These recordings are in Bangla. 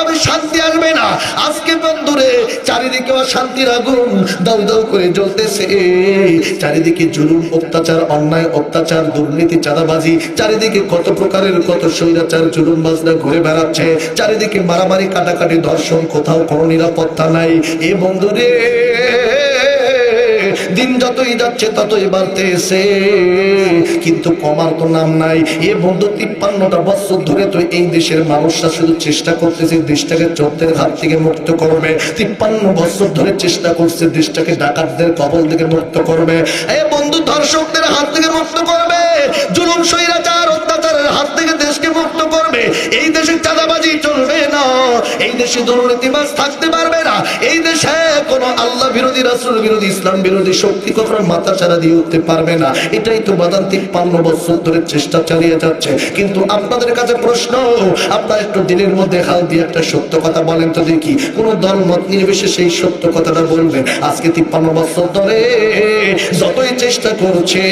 ভাবে শান্তি আসবে না। আজকে বন্ধুরে, চারিদিকে শান্তির আগুন দাউ দাউ করে জ্বলতেছে। চারিদিকে জুলুম, অত্যাচার, অন্যায়, অত্যাচার, দুর্নীতি, চাঁদাবাজি, চারিদিকে কত প্রকারের, কত স্বৈরাচার জুলুম বাজনা ঘুরে বেড়াচ্ছে। চারিদিকে মারামারি, কাটাকাটি, ধর্ষণ, কোথাও কোনো নিরাপত্তা নাই। এ বন্ধুরে দিন যতই যাচ্ছে, ততই বাড়তেছে। কিন্তু কমার তো নাম নাই। এ বন্ধু তিপ্পান্নটা বছর ধরে তো এই দেশের মানুষরা শুধু চেষ্টা করতেছে দেশটাকে চোরদের হাত থেকে মুক্ত করবে। তিপ্পান্ন বছর ধরে চেষ্টা করছে দেশটাকে ডাকাতদের কবল থেকে মুক্ত করবে। এ বন্ধু দর্শকদের হাত থেকে মুক্ত করবে। জুলুম সৈরাচার অত্যাচারের হাত থেকে দেশকে মুক্ত করবে। এই দেশে চাঁদাবাজি চলবে না। এই দেশে দুর্নীতিবাজ থাকতে পারবে না। এই দেশে বিরোধী রাসুল বিরোধী, ইসলাম বিরোধী শক্তি কখনো মাথা ছাড়া দিয়ে উঠতে পারবে না। এটাই তো বাদান তিপ্পান্ন বছর ধরে চেষ্টা চালিয়ে যাচ্ছে। কিন্তু আপনাদের কাছে প্রশ্ন, আপনার একটু দিনের মধ্যে হাল দিয়ে একটা সত্য কথা বলেন তো দেখি। কোন দল মত নির্বিশেষে সেই সত্য কথাটা বলবেন আজকে তিপ্পান্ন বছর ধরে যতই চেষ্টা করছে,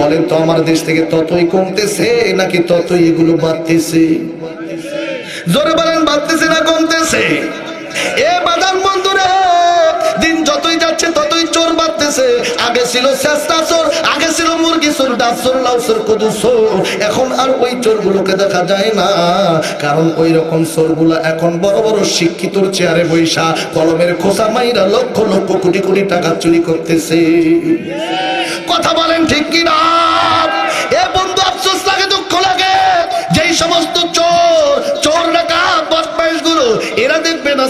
বলেন তো আমার দেশ থেকে ততই কমতেছে নাকি ততই এগুলো বাড়তেছে? জোরে বলেন, বাড়তেছে না কমতেছে? এ বাদাম আগে ছিল চেষ্টা চোর, আগে ছিল মুরগি চোর ডাব চোর, লাউ চোর, কদু চোর। এখন আর ওই চোরগুলোকে দেখা যায় না। কারণ ওই রকম চোরগুলো এখন বড় বড় শিক্ষিতর চেয়ারে বৈশা কলমের খোসা মাইরা লক্ষ লক্ষ কোটি কোটি টাকা চুরি করতেছে। কথা বলেন ঠিক কি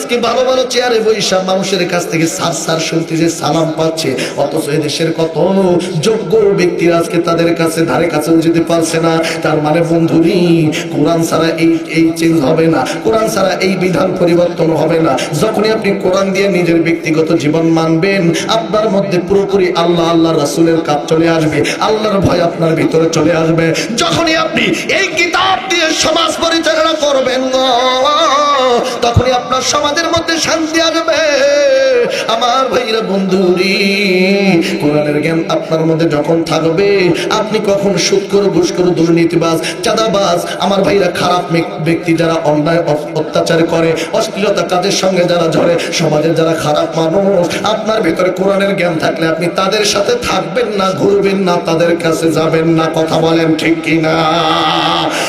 আজকে ভালো ভালো চেয়ারে বৈশা মানুষের কাছ থেকে সার সার শুনতে যে সালাম পাচ্ছে, অথচ দেশের কত যোগ্য ব্যক্তিরা আজকে তাদের কাছে ধারে কাছেও যেতে পারছে না। তার মানে বন্ধুরি কোরআন ছাড়া এই এই চেঞ্জ হবে না। কোরআন ছাড়া এই বিধান পরিবর্তন হবে না। যখনই আপনি কোরআন দিয়ে নিজের ব্যক্তিগত জীবন মানবেন, আপনার মধ্যে পুরোপুরি আল্লাহ আল্লাহ রাসুলের কাজ চলে আসবে। আল্লাহর ভয় আপনার ভিতরে চলে আসবে। যখনই আপনি এই কিতাব দিয়ে সমাজ পরিচালনা করবেন তখনই আপনার সমাজের মধ্যে শান্তি আসবে। আমার ভাইরা বন্ধুরি, কোরআনের জ্ঞান আপনার মধ্যে যখন থাকবে, আপনি কখন সুদ করে ঘুষ করে দুর্নীতিবাজ, চাঁদাবাজ, আমার ভাইরা খারাপ ব্যক্তি যারা অন্যায় অত্যাচার করে, অশ্লীলতা কাজের সঙ্গে যারা ঝরে, সমাজের যারা খারাপ মানুষ, আপনার ভিতরে কোরআনের জ্ঞান থাকলে আপনি তাদের সাথে থাকবেন না, ঘুরবেন না, তাদের কাছে যাবেন না, কথা বলেন ঠিক কিনা?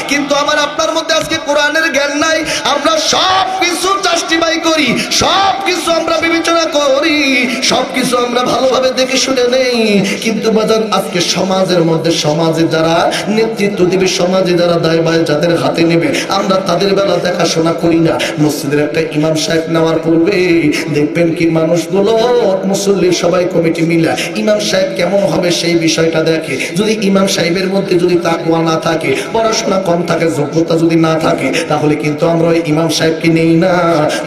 কিন্তু আমার আপনার মধ্যে আজকে কোরআনের জ্ঞান নাই, আমরা সব কিছু জাস্টিফাই করি সব কিছু আমরা বিবেচনা করি সব কিছু আমরা ভালোভাবে দেখে শুনে নেই। কিন্তু বাজার আজকে সমাজের মধ্যে সমাজে যারা নেতৃত্ব দিবে, সমাজে যারা দায় বায় যাদের হাতে নেবে, আমরা তাদের বেলা দেখাশোনা করি না। মসজিদের একটা ইমাম সাহেব নেওয়ার পূর্বে দেখবেন কি মানুষগুলো মুসল্লি সবাই কমিটি মিলা, ইমাম সাহেব কেমন হবে সেই বিষয়টা দেখে। যদি ইমাম সাহেবের মধ্যে যদি তাকুয়া না থাকে, পড়াশোনা কম থাকে, যোগ্যতা যদি না থাকে তাহলে কিন্তু আমরা ওই ইমাম সাহেবকে নেই না।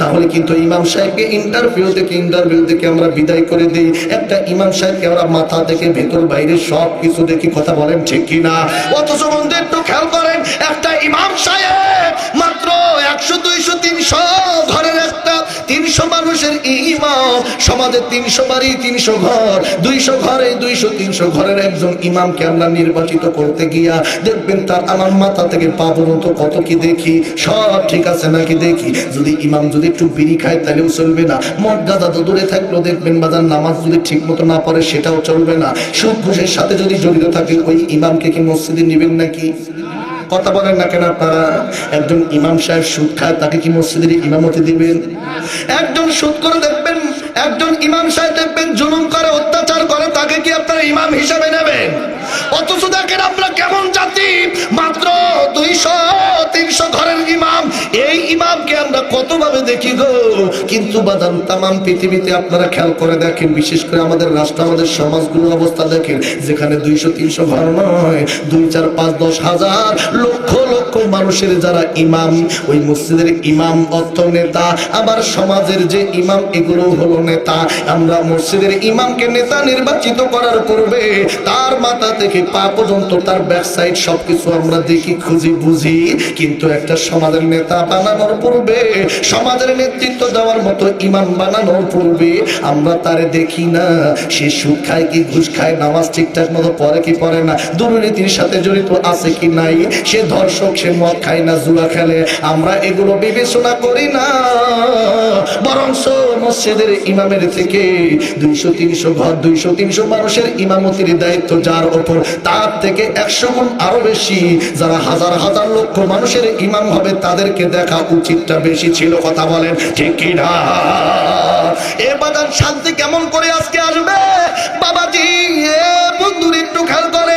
তাহলে কিন্তু ইমাম সাহেবকে ইন্টারভিউ থেকে ইন্টারভিউ থেকে আমরা বিদায় করে দিই। একটা ইমাম সাহেবকে আমরা মাথা থেকে ভেতর বাইরে সব কিছু দেখি, কথা বলেন ঠিক কিনা অথচ বন্ধু, একটু খেয়াল করেন, একটা ইমাম সাহেব মাত্র একশো, দুইশো, তিনশো মানুষের ইমাম। সমাজে তিনশো বাড়ি, তিনশো ঘর। দুইশো ঘরে, দুইশো, তিনশো ঘরের একজন ইমামকে আমরা নির্বাচিত করতে গিয়া দেখবেন তার আমার মাথা থেকে পা পর্যন্ত কত কি দেখি, সব ঠিক আছে নাকি দেখি। যদি ইমাম যদি একটু বিড়ি খায় তাহলেও চলবে না। মর্যাদা তো দূরে থাকলেও দেখবেন বাজার নামাজ যদি ঠিক মতো না পড়ে সেটাও চলবে না। সুদ ঘুষের সাথে যদি জড়িত থাকে, ওই ইমামকে কি মসজিদে নিবেন নাকি? কথা বলেন না কেন আপনারা? একজন ইমাম সাহেব সুদ খায়, তাকে কি মসজিদের ইমামতি দিবেন? একজন সুদ করে দেখবেন, একজন ইমাম সাহেব দেখবেন, জুলুম করে, অত্যাচার করে, তাকে কি আপনারা ইমাম হিসাবে নেবেন? অথচ দেখেন আপনারা কেমন জাতি, মাত্র দুইশো দেখি গো। কিন্তু বাদাম তামাম পৃথিবীতে আপনারা খেয়াল করে দেখেন, বিশেষ করে আমাদের রাষ্ট্র, আমাদের সমাজগুলো অবস্থা দেখেন, যেখানে দুইশো, তিনশো ঘর নয়, দুই, চার, পাঁচ, দশ হাজার লক্ষ লক্ষ মানুষের যারা ইমাম, ওই মসজিদের ইমাম অর্থ নেতা, আবার সমাজের যে ইমাম, এগুলো হলো নেতা। আমরা মসজিদের ইমামকে নেতা নির্বাচিত করার পূর্বে তার মাথা থেকে পা পর্যন্ত, তার ব্যাকসাইড সবকিছু আমরা দেখি, খুঁজি, বুঝি। কিন্তু একটা সমাজের নেতা বানানোর পূর্বে সমাজের নেতৃত্ব দেওয়ার মতো ইমাম বানানোর পূর্বে আমরা তারে দেখি না। সে সুদ খায় কি ঘুষ খায়, নামাজ ঠিকঠাক মতো পড়ে কি পড়ে না, দুর্নীতির সাথে জড়িত আছে কি নাই? সে ধর্ষক, সে মদ খায় না, জুয়া খেলে। আমরা এগুলো বিবেচনা করি না। বরং মসজিদের ইমামের থেকে দুইশো তিনশো ঘর দুইশো তিনশো মানুষের ইমামতির দায়িত্ব যার ওপর, তার থেকে একশো গুণ আরও বেশি। যারা হাজার হাজার লক্ষ মানুষের ইমাম হবে, তাদেরকে দেখা উচিতটা বেশি ছিল কথা। বলেন ঠিক কিনা? এ বাগান শান্তি কেমন করে আজকে আসবে? বাবা